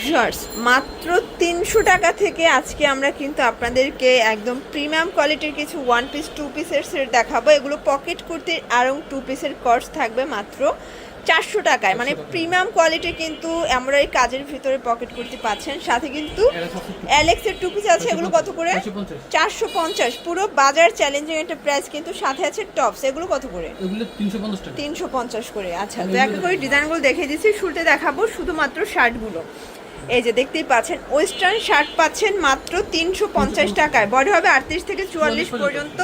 Viewers মাত্র তিনশো টাকা থেকে আজকে আমরা কিন্তু আপনাদেরকে একদম প্রিমিয়াম কোয়ালিটির কিছু ওয়ান পিস টু পিসের সেট দেখাবো। এগুলো পকেট কুর্তির আরং টু পিসের কস্ট থাকবে মাত্র চারশো টাকায়। মানে প্রিমিয়াম কোয়ালিটির কিন্তু আমরা এই কাজের ভিতরে পকেট কুর্তি পাচ্ছেন। সাথে কিন্তু অ্যালেক্সের টু পিস আছে। এগুলো কত করে? চারশো পঞ্চাশ। পুরো বাজার চ্যালেঞ্জিং একটা প্রাইস কিন্তু সাথে আছে টপস এগুলো কত করে? তিনশো পঞ্চাশ করে। আচ্ছা তো একটা করে ডিজাইনগুলো দেখিয়ে দিচ্ছি। শুরুতে দেখাবো শুধুমাত্র শার্টগুলো এই যে দেখতেই পাচ্ছেন ওয়েস্টার্ন শার্ট পাচ্ছেন মাত্র তিনশো পঞ্চাশ টাকায়। বডি হবে আটত্রিশ থেকে চুয়াল্লিশ পর্যন্ত।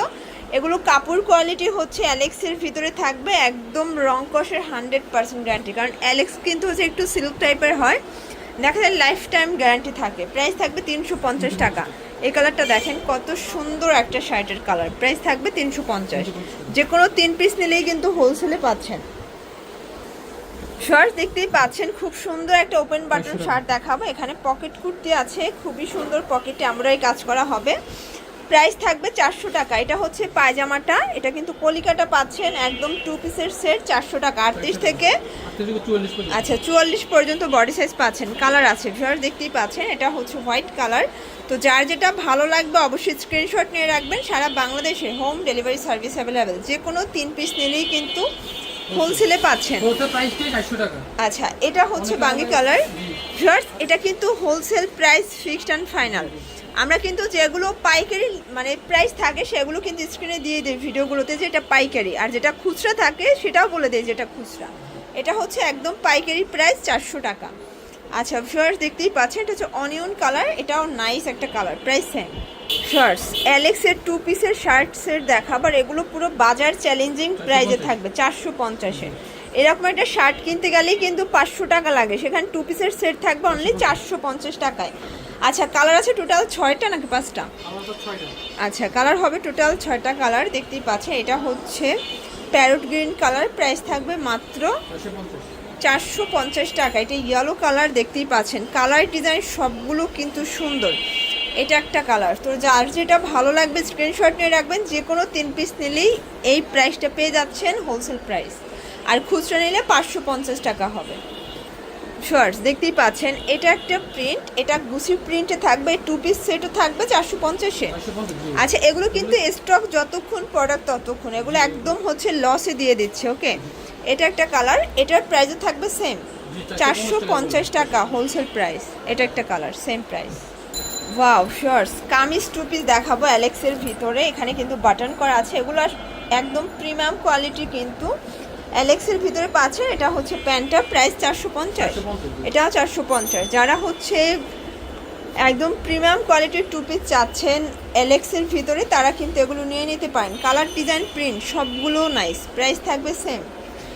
এগুলো কাপড় কোয়ালিটি হচ্ছে অ্যালেক্সের ভিতরে থাকবে একদম রং কষের হান্ড্রেড পার্সেন্ট গ্যারান্টি কারণ অ্যালেক্স কিন্তু হচ্ছে একটু সিল্ক টাইপের হয়। দেখা যায় লাইফ টাইম গ্যারান্টি থাকে। প্রাইস থাকবে তিনশো পঞ্চাশ টাকা। এই কালারটা দেখেন কত সুন্দর একটা শার্টের কালার প্রাইস থাকবে তিনশো পঞ্চাশ। যে কোনো তিন পিস নিলেই কিন্তু হোলসেলে পাচ্ছেন। শার্ট দেখতেই পাচ্ছেন খুব সুন্দর একটা ওপেন বাটন শার্ট দেখাবো। এখানে পকেট কুর্তি আছে খুবই সুন্দর পকেটে আমরাই কাজ করা হবে। প্রাইস থাকবে চারশো টাকা। এটা হচ্ছে পায়জামাটা। এটা কিন্তু কলিকাটা পাচ্ছেন একদম টু পিসের সেট চারশো টাকা। আটত্রিশ থেকে আটত্রিশ থেকে আচ্ছা চুয়াল্লিশ পর্যন্ত বডি সাইজ পাচ্ছেন। কালার আছে ভিউয়ার দেখতেই পাচ্ছেন। এটা হচ্ছে হোয়াইট কালার তো যার যেটা ভালো লাগবে অবশ্যই স্ক্রিনশট নিয়ে রাখবেন। সারা বাংলাদেশে হোম ডেলিভারি সার্ভিস অ্যাভেলেবেল যে কোনো তিন পিস নিলেই কিন্তু হোলসেলে পাচ্ছেন। আচ্ছা এটা হচ্ছে বাঙ্গি কালার। ভিউয়ার্স এটা কিন্তু wholesale price fixed and final. আমরা কিন্তু যেগুলো পাইকারি মানে প্রাইস থাকে সেগুলো কিন্তু স্ক্রিনে দিয়ে দিই ভিডিওগুলোতে যে এটা পাইকারি। আর যেটা খুচরা থাকে সেটাও বলে দেয় যেটা খুচরা। এটা হচ্ছে একদম পাইকারি প্রাইস চারশো টাকা। আচ্ছা ভিউয়ার্স দেখতেই পাচ্ছেন এটা হচ্ছে অনিয়ন কালার এটাও নাইস একটা কালার প্রাইস সেম শার্টস অ্যালেক্সের টু পিসের শার্ট সেট দেখাবার এগুলো পুরো বাজার চ্যালেঞ্জিং প্রাইজে থাকবে চারশো পঞ্চাশে এরকম একটা শার্ট কিনতে গেলেই কিন্তু পাঁচশো টাকা লাগে সেখানে টু পিসের সেট থাকবে অনলি চারশো পঞ্চাশ টাকায়। আচ্ছা কালার আছে টোটাল ছয়টা নাকি পাঁচটা? আচ্ছা কালার হবে টোটাল ছয়টা কালার দেখতেই পাচ্ছেন এটা হচ্ছে প্যারোট গ্রিন কালার প্রাইস থাকবে মাত্র চারশো পঞ্চাশ টাকা। এটা ইয়েলো কালার দেখতেই পাচ্ছেন। কালার ডিজাইন সবগুলো কিন্তু সুন্দর। এটা একটা কালার তো যার যেটা ভালো লাগবে স্ক্রিনশট নিয়ে রাখবেন। যে কোনো তিন পিস নিলেই এই প্রাইসটা পেয়ে যাচ্ছেন হোলসেল প্রাইস আর খুচরো নিলে পাঁচশো পঞ্চাশ টাকা হবে। শর্টস দেখতেই পাচ্ছেন এটা একটা প্রিন্ট এটা গুছি প্রিন্টে থাকবে টু পিস সেটও থাকবে চারশো পঞ্চাশে। আচ্ছা এগুলো কিন্তু স্টক যতক্ষণ প্রোডাক্ট ততক্ষণ এগুলো একদম হচ্ছে লসে দিয়ে দিচ্ছে ওকে এটা একটা কালার এটার প্রাইসও থাকবে সেম চারশো পঞ্চাশ টাকা হোলসেল প্রাইস এটা একটা colour same price wow shorts kameez two piece দেখাবো অ্যালেক্সের ভিতরে এখানে কিন্তু বাটন করা আছে এগুলো একদম প্রিমিয়াম কোয়ালিটি কিন্তু অ্যালেক্সের ভিতরে পাচ্ছেন এটা হচ্ছে প্যান্টটা প্রাইস চারশো পঞ্চাশ। 450 এটাও চারশো পঞ্চাশ। যারা হচ্ছে একদম প্রিমিয়াম কোয়ালিটির টু পিস চাচ্ছেন এলেক্সের ভিতরে তারা কিন্তু এগুলো নিয়ে নিতে পারেন। কালার ডিজাইন প্রিন্ট সবগুলো নাইস প্রাইস থাকবে সেম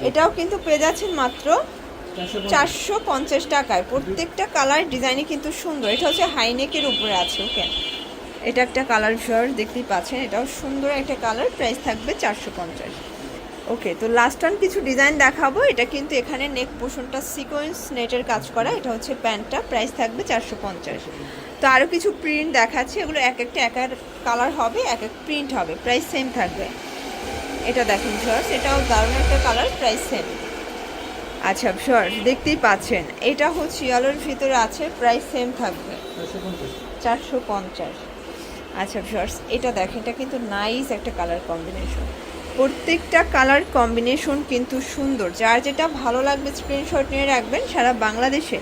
এটাও কিন্তু পেয়ে যাচ্ছেন মাত্র চারশো পঞ্চাশ। টাকায়। প্রত্যেকটা কালার ডিজাইনই কিন্তু সুন্দর। এটা হচ্ছে হাইনেকের উপরে আছে ওকে এটা একটা কালার শার্ট দেখতেই পাচ্ছেন। এটাও সুন্দর একটা কালার প্রাইস থাকবে চারশো পঞ্চাশ। ওকে তো লাস্ট অন কিছু ডিজাইন দেখাবো। এটা কিন্তু এখানে নেক পোষণটা সিকোয়েন্স নেটের কাজ করা। এটা হচ্ছে প্যান্টটা প্রাইস থাকবে চারশো পঞ্চাশ। তো আরও কিছু প্রিন্ট দেখাচ্ছে। এগুলো এক একটা এক এক কালার হবে এক এক প্রিন্ট হবে। প্রাইস সেম থাকবে। এটা দেখেন শর্টস এটাও দারুণ একটা কালার প্রাইস সেম আচ্ছা শর্টস দেখতেই পাচ্ছেন। এটা হচ্ছে ইয়ালোর ভিতরে আছে প্রাইস সেম থাকবে। চারশো পঞ্চাশ। চারশো পঞ্চাশ। আচ্ছা শর্টস এটা দেখেন এটা কিন্তু নাইস একটা কালার কম্বিনেশন প্রত্যেকটা কালার কম্বিনেশন কিন্তু সুন্দর। যার যেটা ভালো লাগবে স্ক্রিনশট নিয়ে রাখবেন, সারা বাংলাদেশে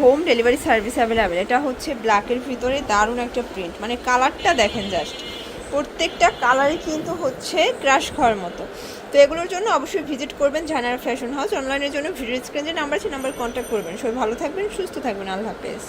হোম ডেলিভারি সার্ভিস অ্যাভেলেবেল এটা হচ্ছে ব্ল্যাকের ভিতরে দারুণ একটা প্রিন্ট মানে কালারটা দেখেন জাস্ট প্রত্যেকটা কালারই কিন্তু হচ্ছে ক্রাশ খাওয়ার মতো। তো এগুলোর জন্য অবশ্যই ভিজিট করবেন জানার ফ্যাশন হাউস অনলাইনের জন্য ভিডিও স্ক্রিনে নাম্বার আছে নাম্বার কন্ট্যাক্ট করবেন। সবাই ভালো থাকবেন, সুস্থ থাকবেন। আল্লাহ হাফেজ।